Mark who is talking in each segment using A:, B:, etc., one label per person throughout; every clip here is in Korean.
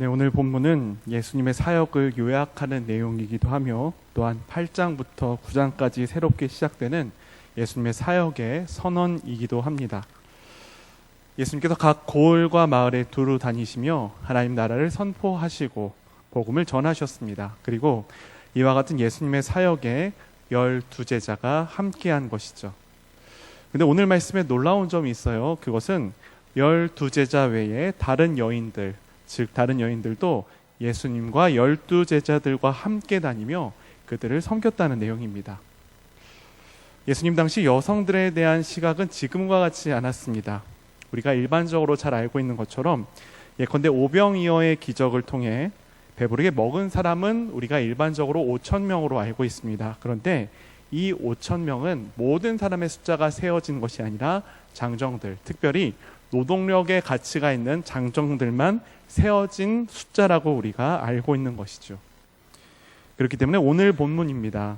A: 네, 오늘 본문은 예수님의 사역을 요약하는 내용이기도 하며 또한 8장부터 9장까지 새롭게 시작되는 예수님의 사역의 선언이기도 합니다. 예수님께서 각 고을과 마을에 두루 다니시며 하나님 나라를 선포하시고 복음을 전하셨습니다. 그리고 이와 같은 예수님의 사역에 열두 제자가 함께한 것이죠. 근데 오늘 말씀에 놀라운 점이 있어요. 그것은 열두 제자 외에 다른 여인들, 즉 다른 여인들도 예수님과 열두 제자들과 함께 다니며 그들을 섬겼다는 내용입니다. 예수님 당시 여성들에 대한 시각은 지금과 같지 않았습니다. 우리가 일반적으로 잘 알고 있는 것처럼 예컨대 오병이어의 기적을 통해 배부르게 먹은 사람은 우리가 일반적으로 5천 명으로 알고 있습니다. 그런데 이 5천 명은 모든 사람의 숫자가 세워진 것이 아니라 장정들, 특별히 노동력의 가치가 있는 장정들만 세워진 숫자라고 우리가 알고 있는 것이죠. 그렇기 때문에 오늘 본문입니다.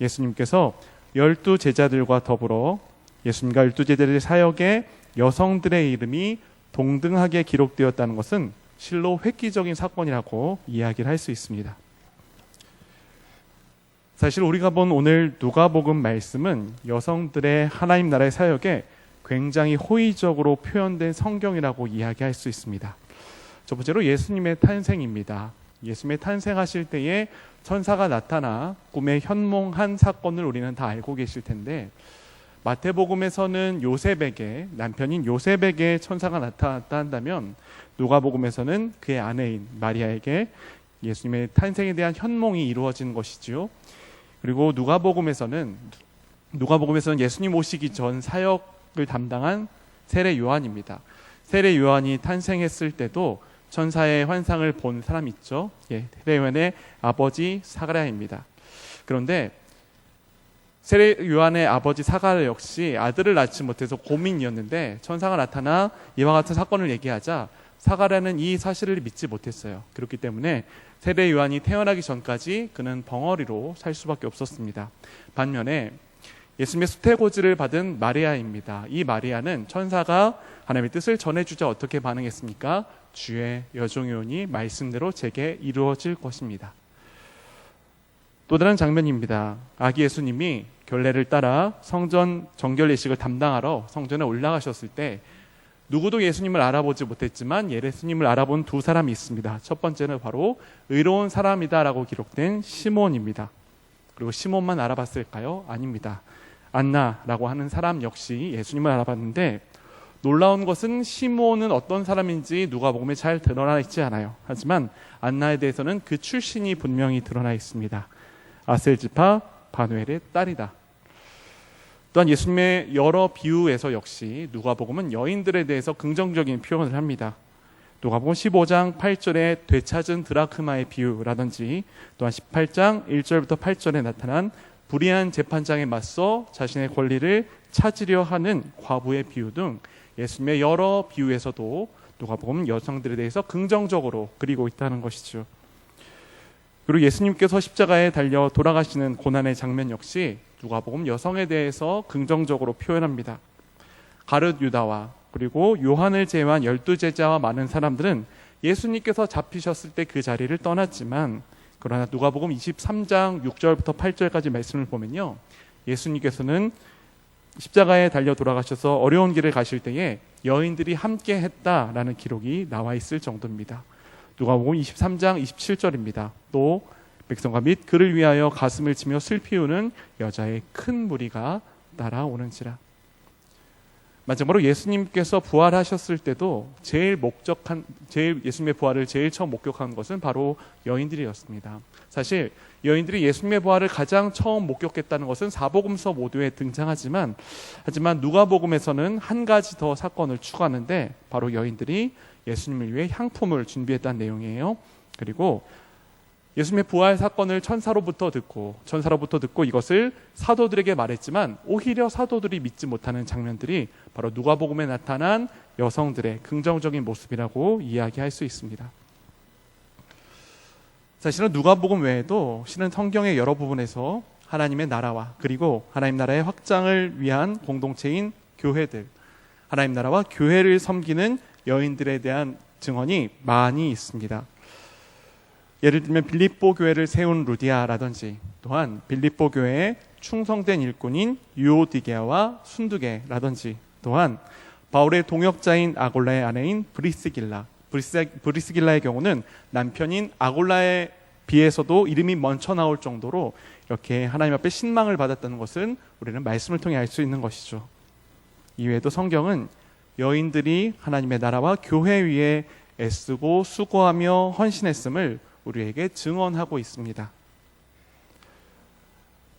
A: 예수님께서 열두 제자들과 더불어 예수님과 열두 제자들의 사역에 여성들의 이름이 동등하게 기록되었다는 것은 실로 획기적인 사건이라고 이야기를 할 수 있습니다. 사실 우리가 본 오늘 누가복음 말씀은 여성들의 하나님 나라의 사역에 굉장히 호의적으로 표현된 성경이라고 이야기할 수 있습니다. 첫 번째로 예수님의 탄생입니다. 예수님의 탄생하실 때에 천사가 나타나 꿈에 현몽한 사건을 우리는 다 알고 계실 텐데 마태복음에서는 요셉에게 남편인 요셉에게 천사가 나타났다 한다면 누가복음에서는 그의 아내인 마리아에게 예수님의 탄생에 대한 현몽이 이루어진 것이지요. 그리고 누가복음에서는 누가복음에서는 예수님 오시기 전 사역을 담당한 세례 요한입니다. 세례 요한이 탄생했을 때도 천사의 환상을 본 사람 있죠. 예, 세례 요한의 아버지 사가랴입니다. 그런데 세례 요한의 아버지 사가랴 역시 아들을 낳지 못해서 고민이었는데 천사가 나타나 이와 같은 사건을 얘기하자 사가랴는 이 사실을 믿지 못했어요. 그렇기 때문에 세례 요한이 태어나기 전까지 그는 벙어리로 살 수밖에 없었습니다. 반면에 예수님의 수태고지를 받은 마리아입니다. 이 마리아는 천사가 하나님의 뜻을 전해주자 어떻게 반응했습니까? 주의 여종이오니 말씀대로 제게 이루어질 것입니다. 또 다른 장면입니다. 아기 예수님이 결례를 따라 성전 정결 예식을 담당하러 성전에 올라가셨을 때 누구도 예수님을 알아보지 못했지만 예수님을 알아본 두 사람이 있습니다. 첫 번째는 바로 의로운 사람이다라고 기록된 시몬입니다. 그리고 시몬만 알아봤을까요? 아닙니다. 안나라고 하는 사람 역시 예수님을 알아봤는데 놀라운 것은 시몬은 어떤 사람인지 누가 복음에 잘 드러나 있지 않아요. 하지만 안나에 대해서는 그 출신이 분명히 드러나 있습니다. 아셀지파 바누엘의 딸이다. 또한 예수님의 여러 비유에서 역시 누가복음은 여인들에 대해서 긍정적인 표현을 합니다. 누가복음 15장 8절에 되찾은 드라크마의 비유라든지 또한 18장 1절부터 8절에 나타난 불의한 재판장에 맞서 자신의 권리를 찾으려 하는 과부의 비유 등 예수님의 여러 비유에서도 누가복음 여성들에 대해서 긍정적으로 그리고 있다는 것이죠. 그리고 예수님께서 십자가에 달려 돌아가시는 고난의 장면 역시 누가복음 여성에 대해서 긍정적으로 표현합니다. 가룟 유다와 그리고 요한을 제외한 열두 제자와 많은 사람들은 예수님께서 잡히셨을 때 그 자리를 떠났지만 그러나 누가복음 23장 6절부터 8절까지 말씀을 보면요. 예수님께서는 십자가에 달려 돌아가셔서 어려운 길을 가실 때에 여인들이 함께 했다라는 기록이 나와 있을 정도입니다. 누가복음 23장 27절입니다. 또 백성과 및 그를 위하여 가슴을 치며 슬피 우는 여자의 큰 무리가 따라오는지라. 마지막으로 예수님께서 부활하셨을 때도 제일 목적한 제일 예수님의 부활을 제일 처음 목격한 것은 바로 여인들이었습니다. 사실 여인들이 예수님의 부활을 가장 처음 목격했다는 것은 사복음서 모두에 등장하지만 하지만 누가복음에서는 한 가지 더 사건을 추가하는데 바로 여인들이 예수님을 위해 향품을 준비했다는 내용이에요. 그리고 예수님의 부활 사건을 천사로부터 듣고 천사로부터 듣고 이것을 사도들에게 말했지만 오히려 사도들이 믿지 못하는 장면들이 바로 누가복음에 나타난 여성들의 긍정적인 모습이라고 이야기할 수 있습니다. 사실은 누가복음 외에도 신은 성경의 여러 부분에서 하나님의 나라와 그리고 하나님 나라의 확장을 위한 공동체인 교회들, 하나님 나라와 교회를 섬기는 여인들에 대한 증언이 많이 있습니다. 예를 들면 빌립보 교회를 세운 루디아라든지 또한 빌립보 교회에 충성된 일꾼인 유오디게아와 순두게라든지 또한 바울의 동역자인 아골라의 아내인 브리스길라 브리스, 브리스길라 의 경우는 남편인 아골라에 비해서도 이름이 먼저 나올 정도로 이렇게 하나님 앞에 신망을 받았다는 것은 우리는 말씀을 통해 알 수 있는 것이죠. 이외에도 성경은 여인들이 하나님의 나라와 교회 위에 애쓰고 수고하며 헌신했음을 우리에게 증언하고 있습니다.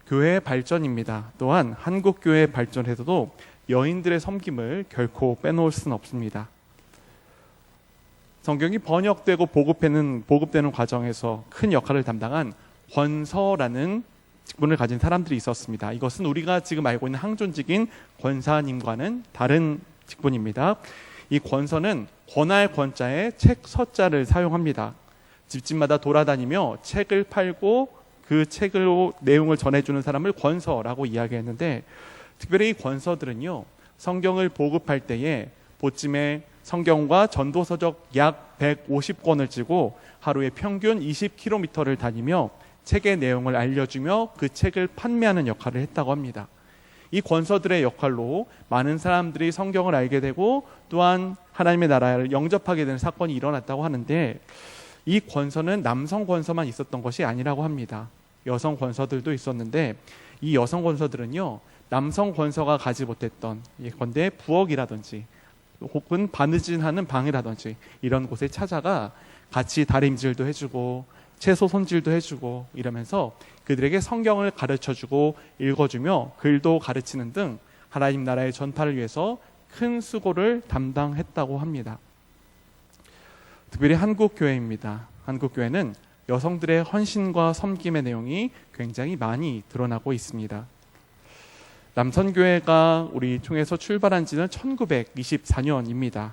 A: 교회의 발전입니다. 또한 한국 교회의 발전에서도 여인들의 섬김을 결코 빼놓을 수는 없습니다. 성경이 번역되고 보급되는 보급되는 과정에서 큰 역할을 담당한 권서라는 직분을 가진 사람들이 있었습니다. 이것은 우리가 지금 알고 있는 항존직인 권사님과는 다른 직분입니다. 이 권서는 권할 권자에 책 서자를 사용합니다. 집집마다 돌아다니며 책을 팔고 그 책으로 내용을 전해주는 사람을 권서라고 이야기했는데 특별히 이 권서들은요 성경을 보급할 때에 보찜에 성경과 전도서적 약 150권을 찌고 하루에 평균 20km를 다니며 책의 내용을 알려주며 그 책을 판매하는 역할을 했다고 합니다. 이 권서들의 역할로 많은 사람들이 성경을 알게 되고 또한 하나님의 나라를 영접하게 되는 사건이 일어났다고 하는데 이 권서는 남성 권서만 있었던 것이 아니라고 합니다. 여성 권서들도 있었는데 이 여성 권서들은요 남성 권서가 가지 못했던 예컨대 부엌이라든지 혹은 바느질하는 방이라든지 이런 곳에 찾아가 같이 다림질도 해주고 채소 손질도 해주고 이러면서 그들에게 성경을 가르쳐주고 읽어주며 글도 가르치는 등 하나님 나라의 전파를 위해서 큰 수고를 담당했다고 합니다. 특별히 한국 교회입니다. 한국 교회는 여성들의 헌신과 섬김의 내용이 굉장히 많이 드러나고 있습니다. 남선교회가 우리 총에서 출발한 지는 1924년입니다.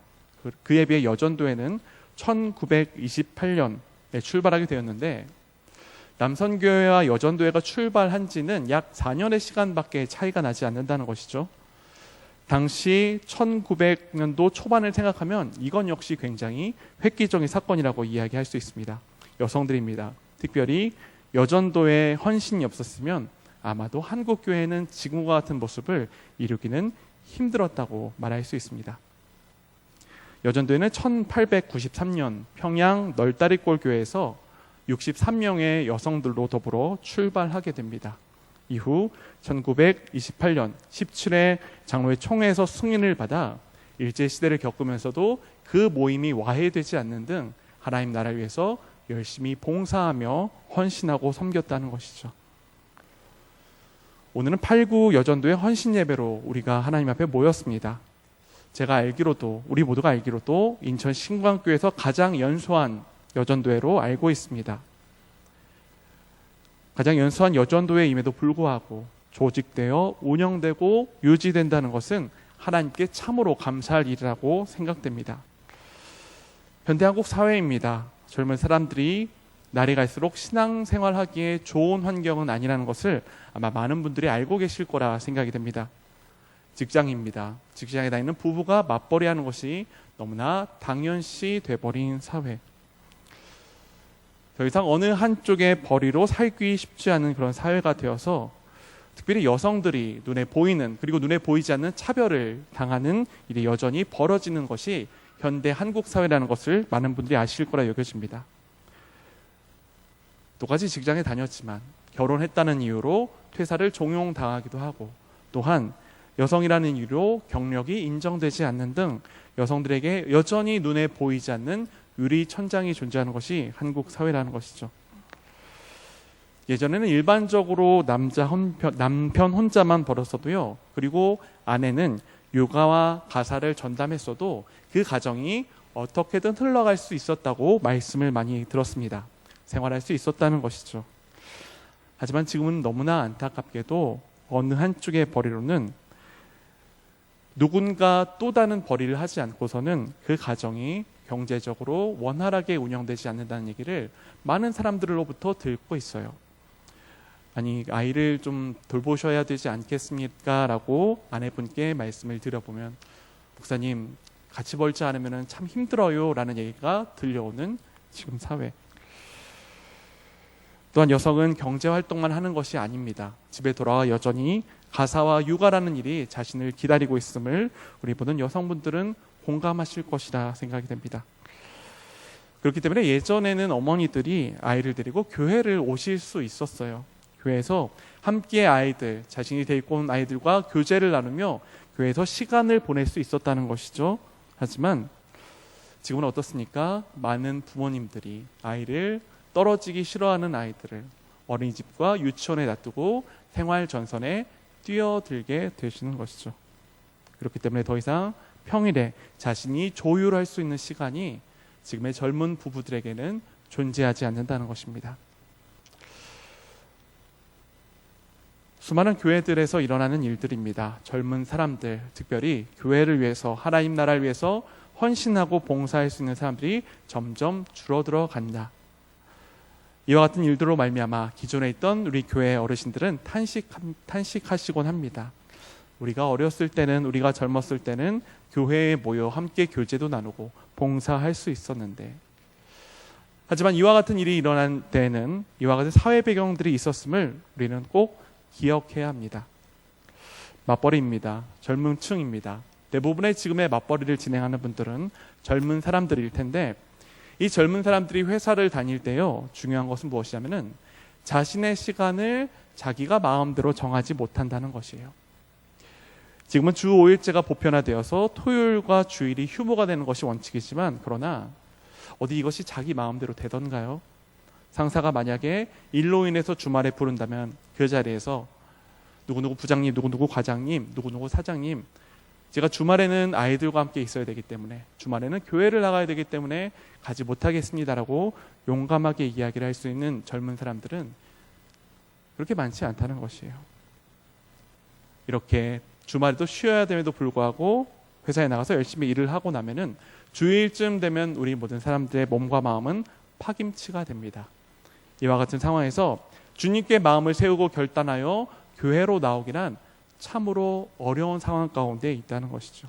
A: 그에 비해 여전도회는 1928년에 출발하게 되었는데 남선교회와 여전도회가 출발한 지는 약 4년의 시간밖에 차이가 나지 않는다는 것이죠. 당시 1900년도 초반을 생각하면 이건 역시 굉장히 획기적인 사건이라고 이야기할 수 있습니다. 여성들입니다. 특별히 여전도의 헌신이 없었으면 아마도 한국 교회는 지금과 같은 모습을 이루기는 힘들었다고 말할 수 있습니다. 여전도에는 1893년 평양 널다리골 교회에서 63명의 여성들로 더불어 출발하게 됩니다. 이후 1928년 17회 장로회 총회에서 승인을 받아 일제 시대를 겪으면서도 그 모임이 와해되지 않는 등 하나님 나라를 위해서 열심히 봉사하며 헌신하고 섬겼다는 것이죠. 오늘은 8구 여전도의 헌신 예배로 우리가 하나님 앞에 모였습니다. 제가 알기로도 우리 모두가 알기로도 인천 신광교에서 가장 연소한 여전도회로 알고 있습니다. 가장 연소한 여전도회임에도 불구하고 조직되어 운영되고 유지된다는 것은 하나님께 참으로 감사할 일이라고 생각됩니다. 현대 한국 사회입니다. 젊은 사람들이 날이 갈수록 신앙생활하기에 좋은 환경은 아니라는 것을 아마 많은 분들이 알고 계실 거라 생각이 됩니다. 직장입니다. 직장에 다니는 부부가 맞벌이하는 것이 너무나 당연시 돼버린 사회. 더 이상 어느 한쪽의 벌이로 살기 쉽지 않은 그런 사회가 되어서 특별히 여성들이 눈에 보이는 그리고 눈에 보이지 않는 차별을 당하는 일이 여전히 벌어지는 것이 현대 한국 사회라는 것을 많은 분들이 아실 거라 여겨집니다. 똑같이 직장에 다녔지만 결혼했다는 이유로 퇴사를 종용당하기도 하고 또한 여성이라는 이유로 경력이 인정되지 않는 등 여성들에게 여전히 눈에 보이지 않는 유리 천장이 존재하는 것이 한국 사회라는 것이죠. 예전에는 일반적으로 남자 혼편, 남편 혼자만 벌었어도요. 그리고 아내는 요가와 가사를 전담했어도 그 가정이 어떻게든 흘러갈 수 있었다고 말씀을 많이 들었습니다. 생활할 수 있었다는 것이죠. 하지만 지금은 너무나 안타깝게도 어느 한쪽의 벌이로는 누군가 또 다른 벌이를 하지 않고서는 그 가정이 경제적으로 원활하게 운영되지 않는다는 얘기를 많은 사람들로부터 듣고 있어요. 아니 아이를 좀 돌보셔야 되지 않겠습니까? 라고 아내분께 말씀을 드려보면 목사님 같이 벌지 않으면 참 힘들어요 라는 얘기가 들려오는 지금 사회. 또한 여성은 경제 활동만 하는 것이 아닙니다. 집에 돌아와 여전히 가사와 육아라는 일이 자신을 기다리고 있음을 우리 보는 여성분들은 공감하실 것이라 생각이 됩니다. 그렇기 때문에 예전에는 어머니들이 아이를 데리고 교회를 오실 수 있었어요. 교회에서 함께 아이들, 자신이 데리고 온 아이들과 교제를 나누며 교회에서 시간을 보낼 수 있었다는 것이죠. 하지만 지금은 어떻습니까? 많은 부모님들이 아이를 떨어지기 싫어하는 아이들을 어린이집과 유치원에 놔두고 생활 전선에 뛰어들게 되시는 것이죠. 그렇기 때문에 더 이상 평일에 자신이 조율할 수 있는 시간이 지금의 젊은 부부들에게는 존재하지 않는다는 것입니다. 수많은 교회들에서 일어나는 일들입니다. 젊은 사람들, 특별히 교회를 위해서 하나님 나라를 위해서 헌신하고 봉사할 수 있는 사람들이 점점 줄어들어 간다. 이와 같은 일들로 말미암아 기존에 있던 우리 교회 어르신들은 탄식 탄식하시곤 합니다. 우리가 어렸을 때는 우리가 젊었을 때는 교회에 모여 함께 교제도 나누고 봉사할 수 있었는데 하지만 이와 같은 일이 일어난 때에는 이와 같은 사회 배경들이 있었음을 우리는 꼭 기억해야 합니다. 맞벌이입니다. 젊은 층입니다. 대부분의 지금의 맞벌이를 진행하는 분들은 젊은 사람들일 텐데 이 젊은 사람들이 회사를 다닐 때요 중요한 것은 무엇이냐면은 자신의 시간을 자기가 마음대로 정하지 못한다는 것이에요. 지금은 주 5일제가 보편화되어서 토요일과 주일이 휴무가 되는 것이 원칙이지만 그러나 어디 이것이 자기 마음대로 되던가요? 상사가 만약에 일로 인해서 주말에 부른다면 그 자리에서 누구누구 부장님, 누구누구 과장님, 누구누구 사장님 제가 주말에는 아이들과 함께 있어야 되기 때문에 주말에는 교회를 나가야 되기 때문에 가지 못하겠습니다라고 용감하게 이야기를 할 수 있는 젊은 사람들은 그렇게 많지 않다는 것이에요. 이렇게 주말에도 쉬어야 됨에도 불구하고 회사에 나가서 열심히 일을 하고 나면은 주일쯤 되면 우리 모든 사람들의 몸과 마음은 파김치가 됩니다. 이와 같은 상황에서 주님께 마음을 세우고 결단하여 교회로 나오기란 참으로 어려운 상황 가운데 있다는 것이죠.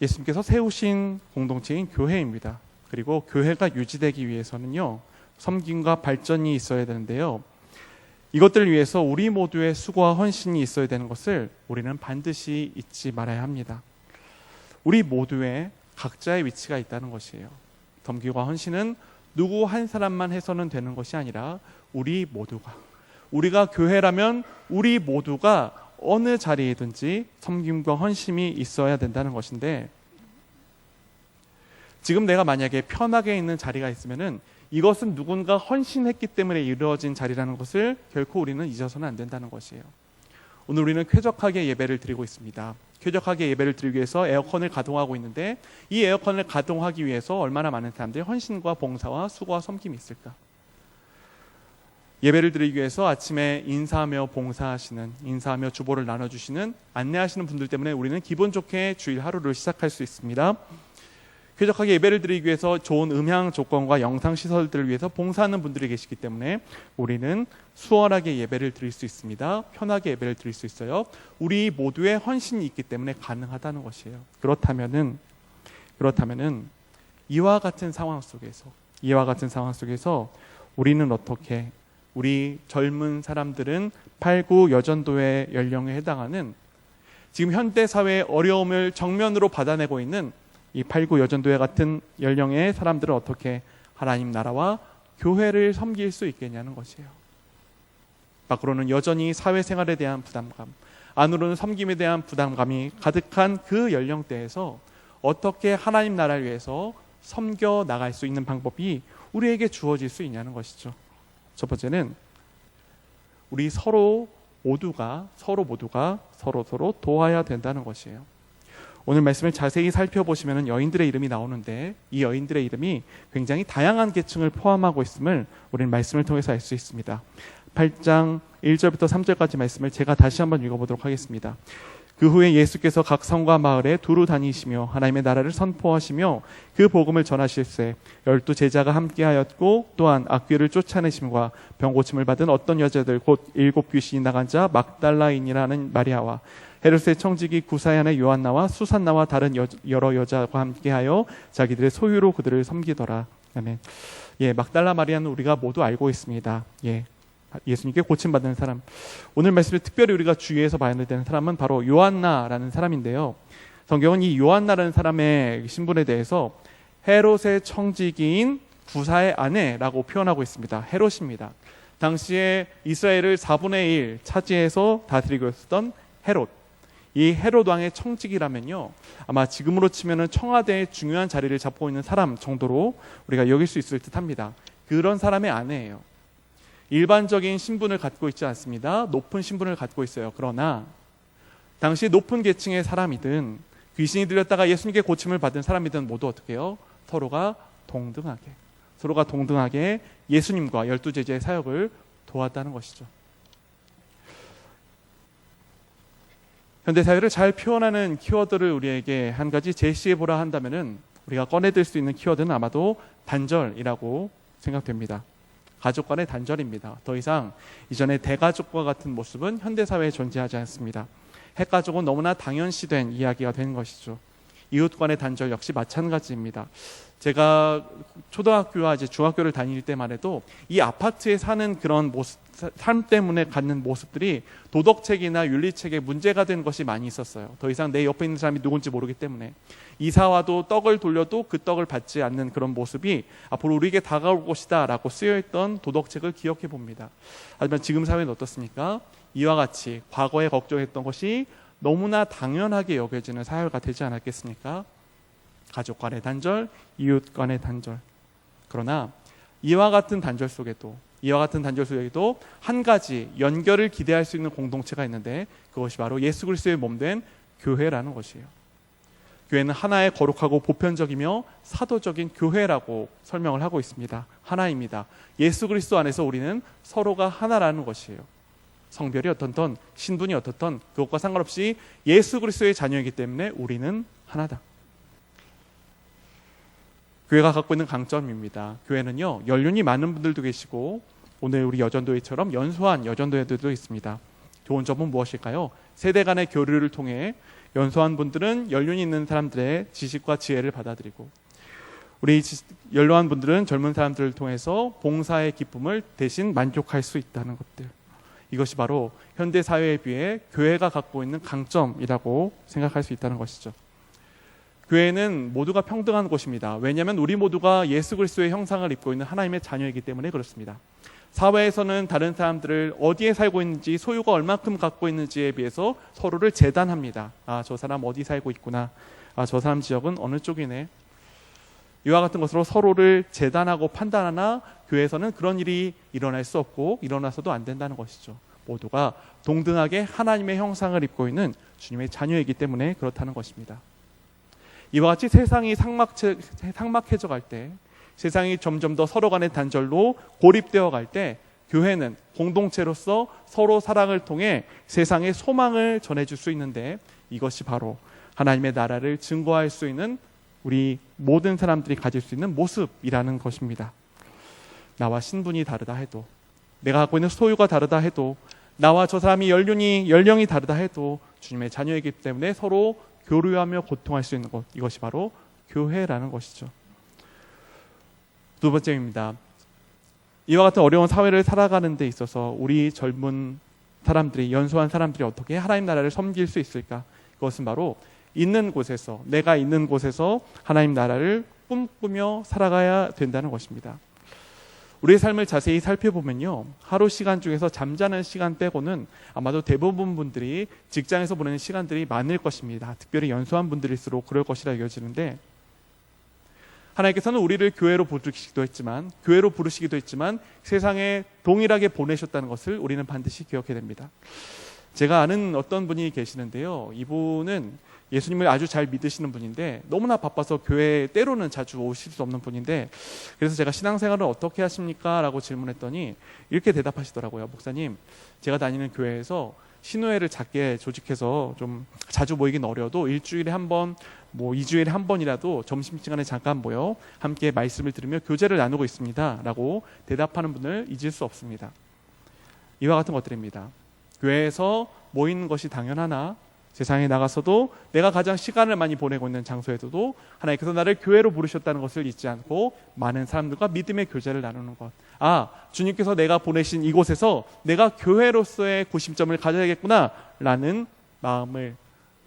A: 예수님께서 세우신 공동체인 교회입니다. 그리고 교회가 유지되기 위해서는요, 섬김과 발전이 있어야 되는데요. 이것들을 위해서 우리 모두의 수고와 헌신이 있어야 되는 것을 우리는 반드시 잊지 말아야 합니다. 우리 모두의 각자의 위치가 있다는 것이에요. 덤기와 헌신은 누구 한 사람만 해서는 되는 것이 아니라 우리 모두가 우리가 교회라면 우리 모두가 어느 자리에든지 섬김과 헌심이 있어야 된다는 것인데 지금 내가 만약에 편하게 있는 자리가 있으면은 이것은 누군가 헌신했기 때문에 이루어진 자리라는 것을 결코 우리는 잊어서는 안 된다는 것이에요. 오늘 우리는 쾌적하게 예배를 드리고 있습니다. 쾌적하게 예배를 드리기 위해서 에어컨을 가동하고 있는데 이 에어컨을 가동하기 위해서 얼마나 많은 사람들이 헌신과 봉사와 수고와 섬김이 있을까? 예배를 드리기 위해서 아침에 인사하며 봉사하시는 인사하며 주보를 나눠주시는 안내하시는 분들 때문에 우리는 기분 좋게 주일 하루를 시작할 수 있습니다. 쾌적하게 예배를 드리기 위해서 좋은 음향 조건과 영상 시설들을 위해서 봉사하는 분들이 계시기 때문에 우리는 수월하게 예배를 드릴 수 있습니다. 편하게 예배를 드릴 수 있어요. 우리 모두의 헌신이 있기 때문에 가능하다는 것이에요. 그렇다면은 그렇다면은 이와 같은 상황 속에서 이와 같은 상황 속에서 우리는 어떻게 우리 젊은 사람들은 8, 9 여전도의 연령에 해당하는 지금 현대 사회의 어려움을 정면으로 받아내고 있는 이 8, 9 여전도회 같은 연령의 사람들은 어떻게 하나님 나라와 교회를 섬길 수 있겠냐는 것이에요. 밖으로는 여전히 사회생활에 대한 부담감, 안으로는 섬김에 대한 부담감이 가득한 그 연령대에서 어떻게 하나님 나라를 위해서 섬겨 나갈 수 있는 방법이 우리에게 주어질 수 있냐는 것이죠. 첫 번째는 우리 서로 모두가 서로 모두가 서로 서로 도와야 된다는 것이에요. 오늘 말씀을 자세히 살펴보시면 여인들의 이름이 나오는데 이 여인들의 이름이 굉장히 다양한 계층을 포함하고 있음을 우리는 말씀을 통해서 알 수 있습니다. 8장 1절부터 3절까지 말씀을 제가 다시 한번 읽어보도록 하겠습니다. 그 후에 예수께서 각 성과 마을에 두루 다니시며 하나님의 나라를 선포하시며 그 복음을 전하실세 열두 제자가 함께하였고 또한 악귀를 쫓아내심과 병 고침을 받은 어떤 여자들 곧 일곱 귀신이 나간 자 막달라인이라는 마리아와 헤롯의 구사의 아내 요한나와 수산나와 다른 여, 여러 여자와 함께하여 자기들의 소유로 그들을 섬기더라. 아멘. 예, 막달라 마리아는 우리가 모두 알고 있습니다. 예. 예수님께 고침받는 사람. 오늘 말씀에 특별히 우리가 주의해서 봐야 되는 사람은 바로 요한나라는 사람인데요. 성경은 이 요한나라는 사람의 신분에 대해서 헤롯의 청지기인 구사의 아내라고 표현하고 있습니다. 헤롯입니다. 당시에 이스라엘을 4분의 1 차지해서 다스리고 있었던 헤롯. 이 헤롯 왕의 청직이라면요. 아마 지금으로 치면은 청와대의 중요한 자리를 잡고 있는 사람 정도로 우리가 여길 수 있을 듯 합니다. 그런 사람의 아내예요. 일반적인 신분을 갖고 있지 않습니다. 높은 신분을 갖고 있어요. 그러나 당시 높은 계층의 사람이든 귀신이 들렸다가 예수님께 고침을 받은 사람이든 모두 어떻게 해요? 서로가 동등하게 서로가 동등하게 예수님과 열두 제자의 사역을 도왔다는 것이죠. 현대 사회를 잘 표현하는 키워드를 우리에게 한 가지 제시해 보라 한다면은 우리가 꺼내들 수 있는 키워드는 아마도 단절이라고 생각됩니다. 가족 간의 단절입니다. 더 이상 이전의 대가족과 같은 모습은 현대 사회에 존재하지 않습니다. 핵가족은 너무나 당연시된 이야기가 되는 것이죠. 이웃 간의 단절 역시 마찬가지입니다. 제가 초등학교와 이제 중학교를 다닐 때만 해도 이 아파트에 사는 그런 모습, 삶 때문에 갖는 모습들이 도덕책이나 윤리책에 문제가 된 것이 많이 있었어요. 더 이상 내 옆에 있는 사람이 누군지 모르기 때문에 이사와도 떡을 돌려도 그 떡을 받지 않는 그런 모습이 앞으로 우리에게 다가올 것이다 라고 쓰여있던 도덕책을 기억해 봅니다. 하지만 지금 사회는 어떻습니까? 이와 같이 과거에 걱정했던 것이 너무나 당연하게 여겨지는 사회가 되지 않았겠습니까? 가족 간의 단절, 이웃 간의 단절. 그러나 이와 같은 단절 속에도 이와 같은 단절 속에도 한 가지 연결을 기대할 수 있는 공동체가 있는데 그것이 바로 예수 그리스도의 몸 된 교회라는 것이에요. 교회는 하나의 거룩하고 보편적이며 사도적인 교회라고 설명을 하고 있습니다. 하나입니다. 예수 그리스도 안에서 우리는 서로가 하나라는 것이에요. 성별이 어떻든 신분이 어떻든 그것과 상관없이 예수 그리스도의 자녀이기 때문에 우리는 하나다. 교회가 갖고 있는 강점입니다. 교회는요 연륜이 많은 분들도 계시고 오늘 우리 여전도회처럼 연소한 여전도회들도 있습니다. 좋은 점은 무엇일까요? 세대 간의 교류를 통해 연소한 분들은 연륜이 있는 사람들의 지식과 지혜를 받아들이고 우리 연로한 분들은 젊은 사람들을 통해서 봉사의 기쁨을 대신 만족할 수 있다는 것들. 이것이 바로 현대 사회에 비해 교회가 갖고 있는 강점이라고 생각할 수 있다는 것이죠. 교회는 모두가 평등한 곳입니다. 왜냐하면 우리 모두가 예수 그리스도의 형상을 입고 있는 하나님의 자녀이기 때문에 그렇습니다. 사회에서는 다른 사람들을 어디에 살고 있는지 소유가 얼마큼 갖고 있는지에 비해서 서로를 재단합니다. 아, 저 사람 어디 살고 있구나. 아, 저 사람 지역은 어느 쪽이네. 이와 같은 것으로 서로를 재단하고 판단하나 교회에서는 그런 일이 일어날 수 없고 일어나서도 안 된다는 것이죠. 모두가 동등하게 하나님의 형상을 입고 있는 주님의 자녀이기 때문에 그렇다는 것입니다. 이와 같이 세상이 상막해, 상막해져 갈 때, 세상이 점점 더 서로 간의 단절로 고립되어 갈 때, 교회는 공동체로서 서로 사랑을 통해 세상에 소망을 전해줄 수 있는데 이것이 바로 하나님의 나라를 증거할 수 있는 우리 모든 사람들이 가질 수 있는 모습이라는 것입니다. 나와 신분이 다르다 해도, 내가 갖고 있는 소유가 다르다 해도, 나와 저 사람이 연륜이 연령이 다르다 해도 주님의 자녀이기 때문에 서로 교류하며 고통할 수 있는 것 이것이 바로 교회라는 것이죠. 두 번째입니다. 이와 같은 어려운 사회를 살아가는 데 있어서 우리 젊은 사람들이 연소한 사람들이 어떻게 하나님 나라를 섬길 수 있을까? 그것은 바로 있는 곳에서 내가 있는 곳에서 하나님 나라를 꿈꾸며 살아가야 된다는 것입니다. 우리의 삶을 자세히 살펴보면요. 하루 시간 중에서 잠자는 시간 빼고는 아마도 대부분 분들이 직장에서 보내는 시간들이 많을 것입니다. 특별히 연소한 분들일수록 그럴 것이라 여겨지는데 하나님께서는 우리를 교회로 부르시기도 했지만 교회로 부르시기도 했지만 세상에 동일하게 보내셨다는 것을 우리는 반드시 기억해야 됩니다. 제가 아는 어떤 분이 계시는데요. 이분은 예수님을 아주 잘 믿으시는 분인데 너무나 바빠서 교회에 때로는 자주 오실 수 없는 분인데 그래서 제가 신앙생활을 어떻게 하십니까? 라고 질문했더니 이렇게 대답하시더라고요. 목사님, 제가 다니는 교회에서 신우회를 작게 조직해서 좀 자주 모이긴 어려도 일주일에 한 번, 뭐 2주일에 한 번이라도 점심시간에 잠깐 모여 함께 말씀을 들으며 교제를 나누고 있습니다. 라고 대답하는 분을 잊을 수 없습니다. 이와 같은 것들입니다. 교회에서 모이는 것이 당연하나 세상에 나가서도 내가 가장 시간을 많이 보내고 있는 장소에서도 하나님께서 나를 교회로 부르셨다는 것을 잊지 않고 많은 사람들과 믿음의 교제를 나누는 것. 아, 주님께서 내가 보내신 이곳에서 내가 교회로서의 구심점을 가져야겠구나 라는 마음을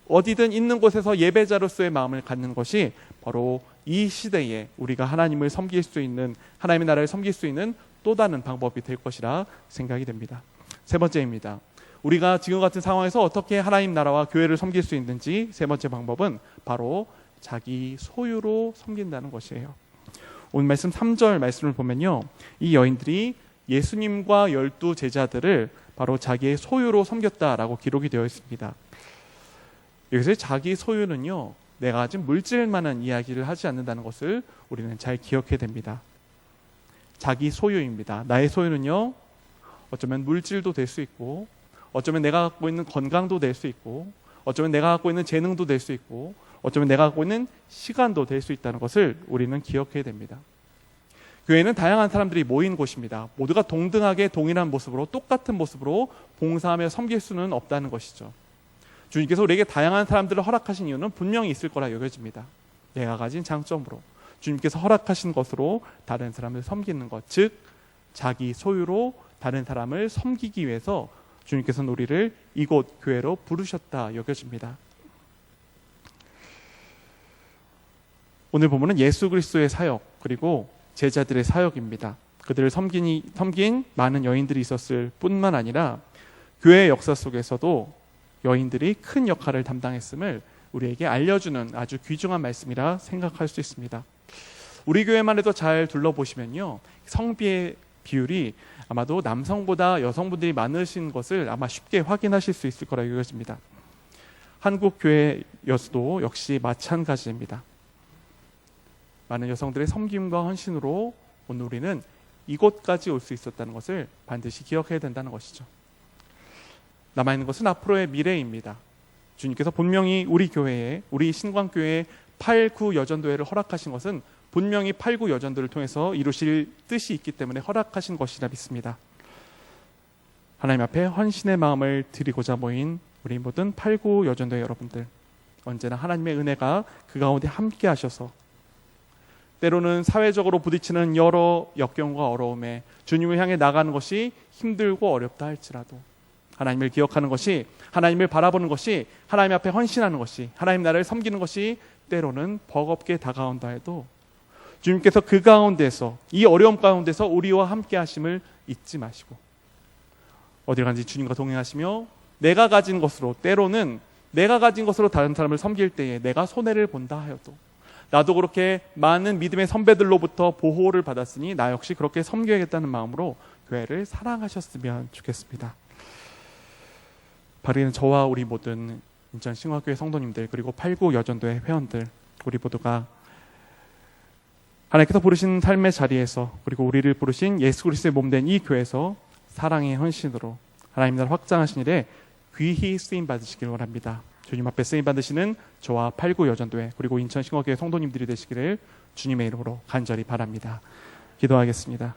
A: 어디든 있는 곳에서 예배자로서의 마음을 갖는 것이 바로 이 시대에 우리가 하나님을 섬길 수 있는 하나님의 나라를 섬길 수 있는 또 다른 방법이 될 것이라 생각이 됩니다. 세 번째입니다. 우리가 지금 같은 상황에서 어떻게 하나님 나라와 교회를 섬길 수 있는지 세 번째 방법은 바로 자기 소유로 섬긴다는 것이에요. 오늘 말씀 3절 말씀을 보면요. 이 여인들이 예수님과 열두 제자들을 바로 자기의 소유로 섬겼다라고 기록이 되어 있습니다. 여기서 자기 소유는요. 내가 가진 물질만한 이야기를 하지 않는다는 것을 우리는 잘 기억해야 됩니다. 자기 소유입니다. 나의 소유는요. 어쩌면 물질도 될 수 있고 어쩌면 내가 갖고 있는 건강도 될 수 있고 어쩌면 내가 갖고 있는 재능도 될 수 있고 어쩌면 내가 갖고 있는 시간도 될 수 있다는 것을 우리는 기억해야 됩니다. 교회는 다양한 사람들이 모인 곳입니다. 모두가 동등하게 동일한 모습으로 똑같은 모습으로 봉사하며 섬길 수는 없다는 것이죠. 주님께서 우리에게 다양한 사람들을 허락하신 이유는 분명히 있을 거라 여겨집니다. 내가 가진 장점으로 주님께서 허락하신 것으로 다른 사람을 섬기는 것, 즉 자기 소유로 다른 사람을 섬기기 위해서 주님께서는 우리를 이곳 교회로 부르셨다 여겨집니다. 오늘 보면은 예수 그리스도의 사역 그리고 제자들의 사역입니다. 그들을 섬긴, 섬긴 많은 여인들이 있었을 뿐만 아니라 교회 역사 속에서도 여인들이 큰 역할을 담당했음을 우리에게 알려주는 아주 귀중한 말씀이라 생각할 수 있습니다. 우리 교회만 해도 잘 둘러보시면요. 성비의 비율이 아마도 남성보다 여성분들이 많으신 것을 아마 쉽게 확인하실 수 있을 거라 여겨집니다. 한국 교회여서도 역시 마찬가지입니다. 많은 여성들의 섬김과 헌신으로 오늘 우리는 이곳까지 올 수 있었다는 것을 반드시 기억해야 된다는 것이죠. 남아있는 것은 앞으로의 미래입니다. 주님께서 분명히 우리 교회에, 우리 신광교회에 8, 9 여전도회를 허락하신 것은 분명히 8, 9 여전도를 통해서 이루실 뜻이 있기 때문에 허락하신 것이라 믿습니다. 하나님 앞에 헌신의 마음을 드리고자 모인 우리 모든 8, 9 여전도회 여러분들 언제나 하나님의 은혜가 그 가운데 함께 하셔서 때로는 사회적으로 부딪히는 여러 역경과 어려움에 주님을 향해 나가는 것이 힘들고 어렵다 할지라도 하나님을 기억하는 것이 하나님을 바라보는 것이 하나님 앞에 헌신하는 것이 하나님 나라를 섬기는 것이 때로는 버겁게 다가온다 해도 주님께서 그 가운데서 이 어려움 가운데서 우리와 함께 하심을 잊지 마시고 어딜 간지 주님과 동행하시며 내가 가진 것으로 때로는 내가 가진 것으로 다른 사람을 섬길 때에 내가 손해를 본다 하여도 나도 그렇게 많은 믿음의 선배들로부터 보호를 받았으니 나 역시 그렇게 섬겨야겠다는 마음으로 교회를 사랑하셨으면 좋겠습니다. 바르는 저와 우리 모든 인천 신화교회 성도님들 그리고 89 여전도의 회원들 우리 모두가 하나님께서 부르신 삶의 자리에서 그리고 우리를 부르신 예수 그리스도의 몸된 이 교회에서 사랑의 헌신으로 하나님 나라 확장하신 일에 귀히 쓰임 받으시길 원합니다. 주님 앞에 쓰임 받으시는 저와 89 여전도회 그리고 인천 신화교회 성도님들이 되시기를 주님의 이름으로 간절히 바랍니다. 기도하겠습니다.